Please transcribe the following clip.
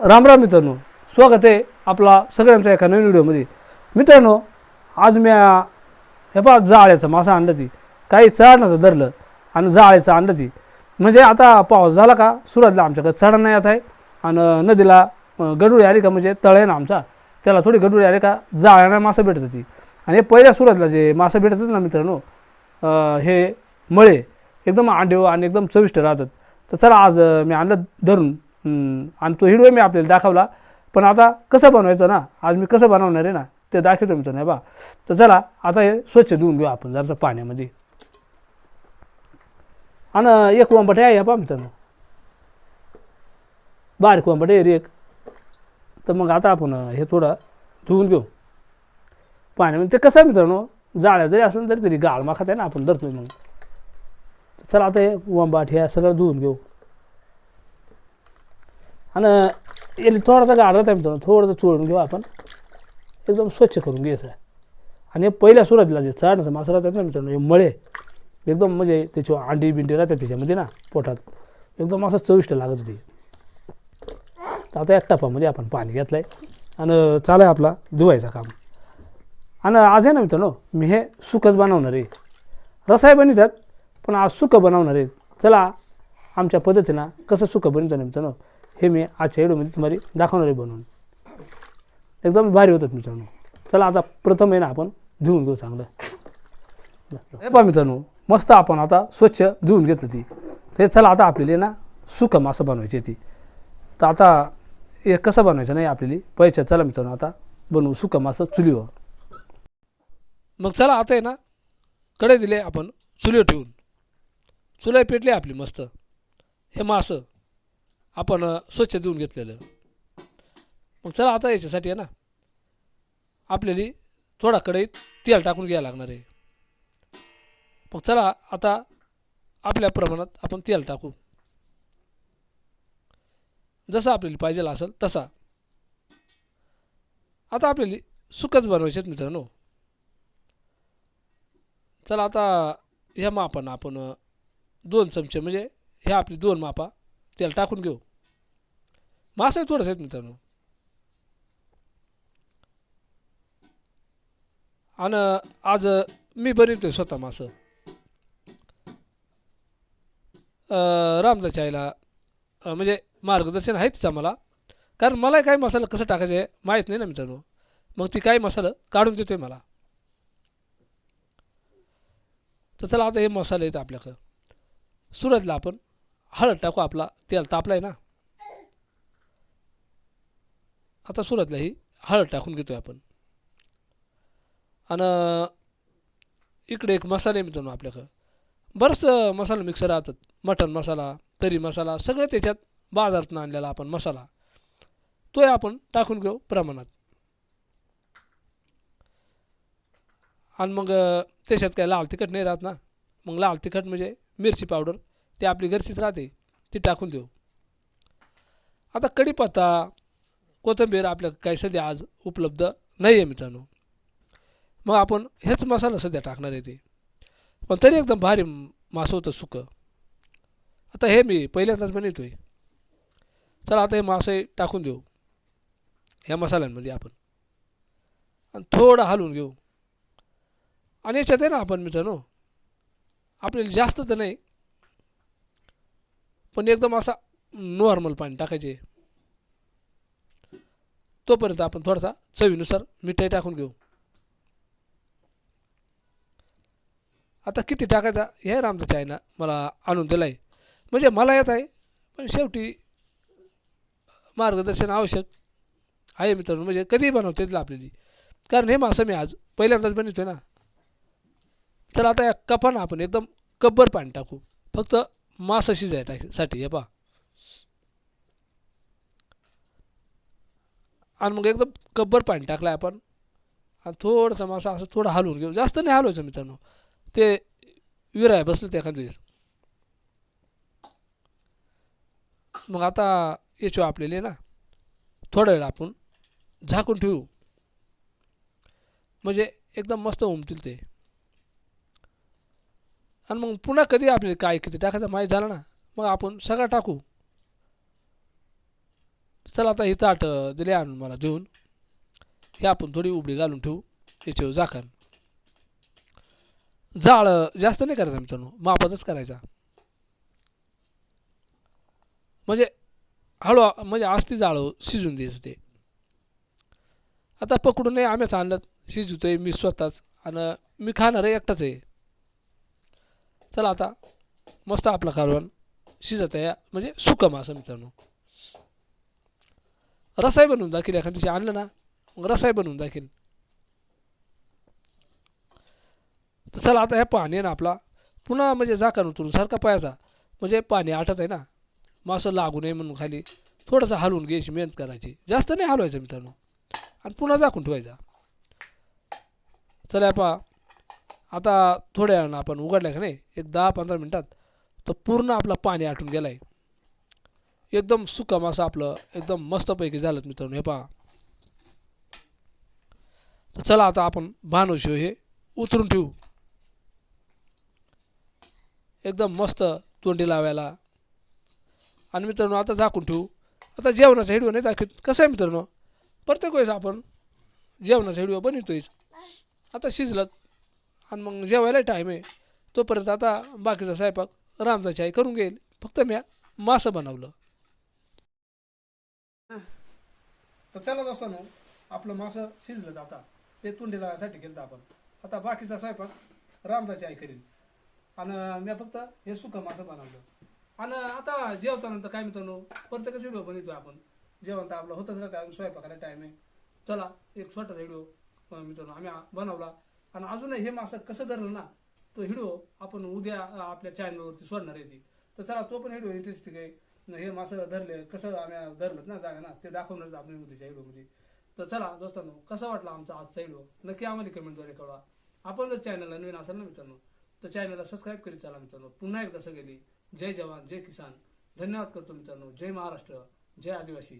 राम राम मित्रांनो स्वागत आहे आपला सगळ्यांचा एका नवीन व्हिडिओमध्ये. मित्रांनो आज मी हे पहा जाळ्याचं मासा आणलं ती. काही चढण्याचं धरलं आणि जाळ्याचं आणलं ती. म्हणजे आता पाऊस झाला का सुरुवातीला आमच्याकडे चढण नाही येत आहे. आणि नदीला गडुळी आली का म्हणजे तळ आहे ना आमचा त्याला थोडी गडुळी आली का जाळ्यानं मासा भेटत होती. आणि हे पहिल्या सुरुवातीला जे मासा भेटत होते ना मित्रांनो हे मळे एकदम आंडेव आणि एकदम चविष्ट राहतात. तर चला आज मी आणलं धरून. आणि तो हिडवे मी आपल्याला दाखवला. पण आता कसं बनवायचं ना? आज मी कसं बनवणार आहे ना? ते दाखवतो मित्रांनो नाही बा तर चला आता हे स्वच्छ धुवून घेऊ आपण जरा पाण्यामध्ये. आणि एक वंबटे आहे पा मित्रांनो बारीक वंबटे आहे रे एक. तर मग आता आपण हे थोडं धुवून घेऊ. पाण्यामध्ये ते कसं आहे मित्रांनो? जाळ्या जरी असलं तरी तरी गाळ माखात आहे ना आपण धरतो मग चला आता हे वंबाट हे सगळं धुवून घेऊ. आणि याला थोडासा गाळ राहत आहे थोडंसं चोळून घेऊ आपण. एकदम स्वच्छ करून घ्यायचं. आहे आणि हे पहिल्या सुरुवातीला जे चढण्याचं मासा राहतात ना मित्रांनो हे मळे एकदम म्हणजे त्याची अंडी बिंडी राहतात त्याच्यामध्ये ना पोटात. एकदम असं चविष्ट लागत होती. तर आता एक टपामध्ये आपण पाणी घेतलं आहे आणि चालाय आहे आपला धुवायचं काम. आणि आज आहे ना मित्रांनो मी हे सुकच बनवणार आहे. रसाय बनवतात पण आज सुकं बनवणार आहे. चला आमच्या पद्धतीनं कसं सुकं बनवतं ना मित्रांनो हे मी आजच्या व्हिडिओमध्ये तुम्हाला दाखवणार आहे बनवून. एकदम भारी होतात मित्रांनो. चला आता प्रथम आहे ना आपण धुवून घेऊ चांगलं. हे पहा मित्रांनो मस्त आपण आता स्वच्छ धुवून घेतलं ती. ते चला आता आपल्याला ना सुकं मासं बनवायची ती. तर आता हे कसं बनवायचं नाही आपल्याला? पैसे चला मित्रांनो आता बनवू सुकं असं चुलीवर. मग चला आता आहे ना कडे दिले आपण चुलीवर ठेवून. चुलाई पेटली आपली मस्त. हे मासं आपण स्वच्छ देऊन घेतलेलं. मग चला आता याच्यासाठी आहे ना आपल्याला थोडा कढईत तेल टाकून घ्यायला लागणार आहे. मग चला आता आपल्या प्रमाणात आपण तेल टाकू. जसं आपल्याला पाहिजे असेल तसा. आता आपल्याला सुकच बनवायचे आहेत मित्रांनो. चला आता ह्या मापानं आपण दोन चमचे म्हणजे ह्या आपली दोन मापा तेल टाकून घेऊ. मासे थोडंसं आहेत मित्रांनो. आणि आज मी बनवतो स्वतः मासं. अं, रामदाच्या आईला म्हणजे मार्गदर्शन आहेच आम्हाला. कारण मला काय मसाला कसं टाकायचं आहे माहीत नाही ना मित्रांनो. मग ती काय मसाला काढून देतोय मला. तर चला आता हे मसाले आहेत आपल्याकडं. सुरुवातीला आपण हळद टाकू आपला तेल तापला आहे ना. आता सुरतला ही हळद टाकून घेतोय आपण. आणि इकडे एक मसाले आहे मित्रांनो आपल्याकडं. बरंच मसाला मिक्सर राहतात. मटन मसाला तरी मसाला सगळं त्याच्यात बाजारातून आणलेला आपण मसाला. तोही आपण टाकून घेऊ प्रमाणात. आणि मग त्याच्यात काय लाल तिखट नाही राहत ना. मग लाल तिखट म्हणजे मिरची पावडर ते आपली घरचीच राहते ती टाकून देऊ. आता कढीपत्ता कोथिंबीर आपल्या काही सध्या आज उपलब्ध नाही आहे मित्रांनो. मग आपण हेच मसाला सध्या टाकणार आहे ते. पण तरी एकदम भारी मासं होतं सुकं. आता हे मी पहिल्यांदाच बनवतो आहे चला आता हे मासे टाकून देऊ. ह्या मसाल्यांमध्ये आपण. आणि थोडं हलवून घेऊ. आणि याच्यात आहे ना आपण मित्रांनो आपल्याला जास्त तर नाही पण एकदम असा नॉर्मल पाणी टाकायचे. तोपर्यंत आपण थोडासा चवीनुसार मिठाई टाकून घेऊ. आता किती टाकायचा हे रामदाच्या आईनं मला आणून दिला आहे म्हणजे मला येत आहे पण शेवटी मार्गदर्शन आवश्यक. आहे मित्रांनो म्हणजे कधीही बनवता येतील आपल्याला कारण हे मासं मी आज पहिल्यांदाच बनवतोय ना. तर आता या कपानं आपण एकदम कब्बर पाणी टाकू. फक्त मासं शिजायसाठी हे पहा. आणि मग एकदम कब्बर पाणी टाकलं आहे आपण. आणि थोडंसं मासा असं थोडं हलवून घेऊ. जास्त नाही हलवायचं मित्रांनो. ते विराय बसलं ते एखाद्या वेळेस. मग आता याच्यावर आपल्याला ना थोडा वेळ आपण झाकून ठेवू. म्हणजे एकदम मस्त उमतील ते. आणि मग पुन्हा कधी आपल्याला काय किती टाकायचं माहीत झालं ना मग आपण सगळं टाकू. चला आता ही ताट दिले आणून मला देऊन. हे आपण थोडी उबडी घालून ठेवू. याच्यावर झाकण जाळ जास्त नाही करायचं मित्रांनो मापातच करायचा. म्हणजे हळू म्हणजे आस्ती जाळ शिजून द्यायचं ते आता पकडून नाही आम्हीच आणलं. शिजवतोय मी स्वतःच. आणि मी खाणार आहे एकटाच आहे. चला आता मस्त आपलं कालवण शिजत आहे म्हणजे सुकं असं मित्रांनो. रसाई बनवून दाखील एखाद्या दिवशी आणलं ना मग रसाई बनवून दाखील. तर चला आता हे पाणी आहे ना आपला पुन्हा म्हणजे जाकार उतरून सारखा पायाचा म्हणजे पाणी आटत आहे ना मासं लागू नये म्हणून खाली थोडंसं हलवून घ्यायची मेहनत करायची. जास्त नाही हलवायचं मित्रांनो. आणि पुन्हा झाकून ठेवायचा. चला पा आता थोड्या वेळानं आपण उघडल्या का नाही एक दहा पंधरा मिनटात तर पूर्ण आपलं पाणी आटून गेला आहे एकदम सुका मासा आपलं एकदम मस्तपैकी झालं मित्रांनो हे पहा. तर चला आता आपण भानवशिव हे उतरून ठेवू. एकदम मस्त तोंडी लावायला. आणि मित्रांनो आता झाकून ठेवू. आता जेवणाचा व्हिडिओ नाही दाखवत. कसं आहे मित्रांनो? प्रत्येक वेळेस आपण जेवणाचा व्हिडिओ बनवतोय आता शिजलं आणि मग जेवायला टाईम आहे. तोपर्यंत आता बाकीचा स्वयंपाक रामदाची आई करून घेईल फक्त मी मासं बनवलं. तर चालत असताना आपलं मासं शिजलं आता ते तुंडी लावायसाठी केलं आपण. आता बाकीचा स्वयंपाक रामदाची आई करील आणि मी फक्त हे सुकं मासं बनवलं. आणि आता जेवतानंतर काय मित्रांनो प्रत्येकच व्हिडिओ बनवतो आपण. जेवण तर आपलं होतच राहतं अजून स्वयंपाकाला टाईम आहे. चला एक छोटासा व्हिडिओ मित्रांनो आम्ही बनवला. आणि अजूनही हे मासा कसं धरलं ना तो व्हिडिओ आपण उद्या आपल्या चॅनलवरती सोडणार आहे ती. तर चला तो पण व्हिडिओ इंटरेस्टिंग आहे. हे मासं धरले कसं आम्ही धरलं ना जागा ना ते दाखवणार आपण उद्याच्या व्हिडिओमध्ये तर चला दोस्तांनो कसा वाटला आमचा आजचा व्हिडिओ नक्की आम्हाला कमेंटद्वारे कळवा. आपण जर चॅनलला नवीन असेल ना मित्रांनो तर चॅनलला सबस्क्राईब करीत चला मित्रांनो. पुन्हा एकदा सगळी जय जवान जय किसान. धन्यवाद करतो मित्रांनो. जय महाराष्ट्र जय आदिवासी.